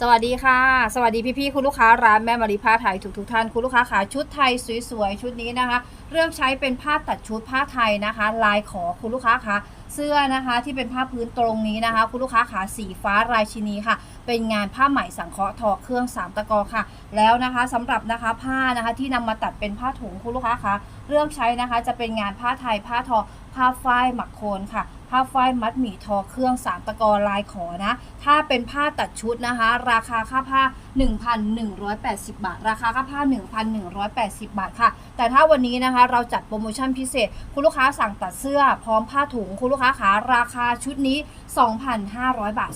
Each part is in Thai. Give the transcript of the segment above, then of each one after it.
สวัสดีค่ะ สวัสดีพี่ๆคุณลูกค้าร้านแม่มารีผ้าไทยทุกๆท่านคุณลูกค้าขาชุดไทยสวยๆชุดนี้นะคะ เลือกใช้เป็นผ้าตัดชุดผ้าไทยนะคะ ลายขอคุณลูกค้าคะเสื้อนะคะที่เป็นผ้าพื้นตรงนี้นะคะ คุณลูกค้าขาสีฟ้ารายชินีค่ะ เป็นงานผ้าไหมสังเคราะห์ทอเครื่องสามตะกอค่ะ แล้วนะคะสำหรับนะคะผ้านะคะที่นำมาตัดเป็นผ้าถุงคุณลูกค้าคะเลือกใช้นะคะจะเป็นงานผ้าไทยผ้าทอผ้าฝ้ายหมักโคนค่ะ ผ้าฝ้ายมัดหมี่ทอเครื่องสามตะกอลายขอนะ ถ้าเป็นผ้าตัดชุดนะคะ ราคาค่าผ้า 1,180 บาท ราคาค่าผ้า 1,180 บาทค่ะ แต่ถ้าวันนี้นะคะเราจัดโปรโมชั่นพิเศษ คุณลูกค้าสั่งตัดเสื้อพร้อมผ้าถุงคุณลูกค้าขาราคาชุดนี้ 2,500 บาท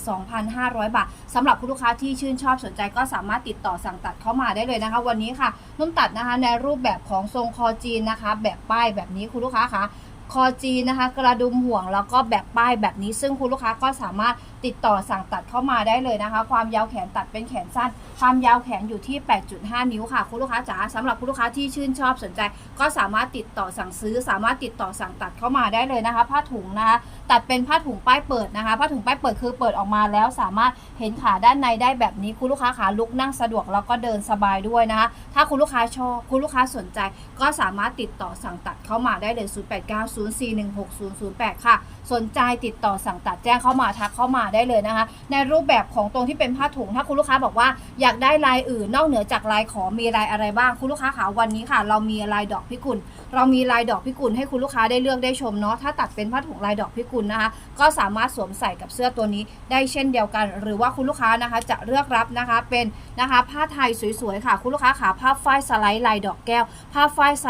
2,500 บาทสำหรับคุณลูกค้าที่ชื่นชอบสนใจก็สามารถติดต่อสั่งตัดเข้ามาได้เลยนะคะ วันนี้ค่ะนุ่มตัดนะคะในรูปแบบของทรงคอจีนนะคะ แบบป้ายแบบนี้คุณลูกค้าคะ คอจีนนะคะ กระดุมห่วงแล้วก็แบบป้ายแบบนี้ ซึ่งคุณลูกค้าก็สามารถ ติดต่อสั่งตัดเข้ามาได้เลยนะคะ ความยาวแขนตัดเป็นแขนสั้น ความยาวแขนอยู่ที่ 8.5 นิ้วค่ะ คุณลูกค้าจ๋าสำหรับคุณลูกค้าที่ชื่นชอบสนใจ ก็สามารถติดต่อสั่งซื้อ สามารถติดต่อสั่งตัดเข้ามาได้เลยนะคะ ผ้าถุงนะคะ ตัดเป็นผ้าถุงป้ายเปิดนะคะ ผ้าถุงป้ายเปิดคือเปิดออกมาแล้วสามารถเห็นขาด้านในได้แบบนี้คุณลูกค้าขาลุกนั่งสะดวกแล้วก็เดินสบายด้วยนะคะ ถ้าคุณลูกค้าชอบคุณลูกค้าสนใจ ก็สามารถติดต่อสั่งตัดเข้ามาได้เลย 0890416008 ค่ะ สนใจติดต่อสั่งตัดแจ้งเข้ามาทักเข้ามาได้เลยนะคะ ในรูปแบบของตรงที่เป็นผ้าถุง ถ้าคุณลูกค้าบอกว่าอยากได้ลายอื่นนอกเหนือจากลายขอมีลายอะไรบ้างคุณลูกค้าขาวันนี้ค่ะ เรามีลายดอกพิกุล เรามีลายดอกพิกุลให้คุณลูกค้าได้เลือกได้ชมเนาะถ้าตัดเป็นผ้าถุงลายดอกพิกุลนะคะ ก็สามารถสวมใส่กับเสื้อตัวนี้ได้เช่นเดียวกัน หรือว่าคุณลูกค้านะคะจะเลือกรับนะคะเป็นนะคะผ้าไทยสวยๆค่ะ คุณลูกค้าขาผ้าฝ้ายสไลด์ลายดอกแก้ว ผ้าฝ้ายไซ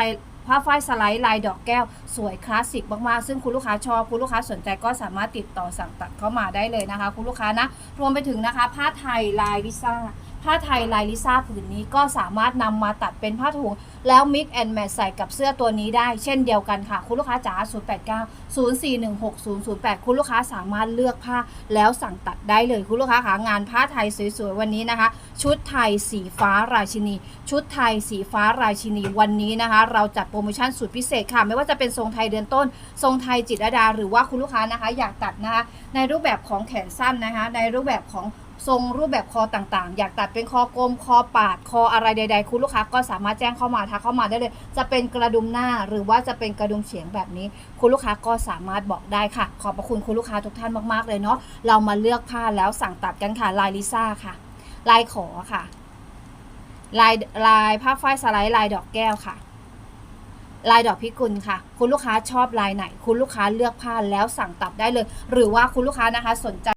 ผ้าฝ้ายสไลด์ลายดอกแก้ว สวยคลาสสิกมากๆ ซึ่งคุณลูกค้าชอบคุณลูกค้าสนใจก็สามารถติดต่อสั่งตัดเข้ามาได้เลยนะคะ คุณลูกค้านะ รวมไปถึงนะคะ ผ้าไทยลายลิซ่า ผ้าไทยลายลิซ่าผืนนี้ก็สามารถนำมาตัดเป็นผ้าถุง แล้ว mix and match ใส่กับเสื้อตัวนี้ได้เช่นเดียวกันค่ะ คุณลูกค้าจ๋า089 0416 008 คุณลูกค้าสามารถเลือกผ้าแล้วสั่งตัดได้เลยคุณลูกค้าคะงานผ้าไทยสวยๆวันนี้นะคะ ชุดไทยสีฟ้าราชินี ชุดไทยสีฟ้าราชินีวันนี้นะคะ เราจัดโปรโมชั่นสุดพิเศษค่ะ ไม่ว่าจะเป็นทรงไทยเดือนต้น ทรงไทยจิตรดา หรือว่าคุณลูกค้านะคะ อยากตัดนะคะในรูปแบบของแขนสั้นนะคะ ในรูปแบบของ ทรงรูปแบบคอต่างๆ อยากตัดเป็นคอกลมคอปาดคออะไรใด ๆ คุณลูกค้าก็สามารถแจ้งเข้ามาทักเข้ามาได้เลย จะเป็นกระดุมหน้าหรือว่าจะเป็นกระดุมเฉียงแบบนี้ คุณลูกค้าก็สามารถบอกได้ค่ะ ขอบพระคุณคุณลูกค้าทุกท่านมากๆเลยเนาะเรามาเลือกผ้าแล้วสั่งตัดกันค่ะลายลิซ่าค่ะ ลายขอค่ะ ลายลายผ้าฝ้ายสไลด์ลายดอกแก้วค่ะลายดอกพิกุลค่ะ คุณลูกค้าชอบลายไหน คุณลูกค้าเลือกผ้าแล้วสั่งตัดได้เลย หรือว่าคุณลูกค้านะคะสนใจ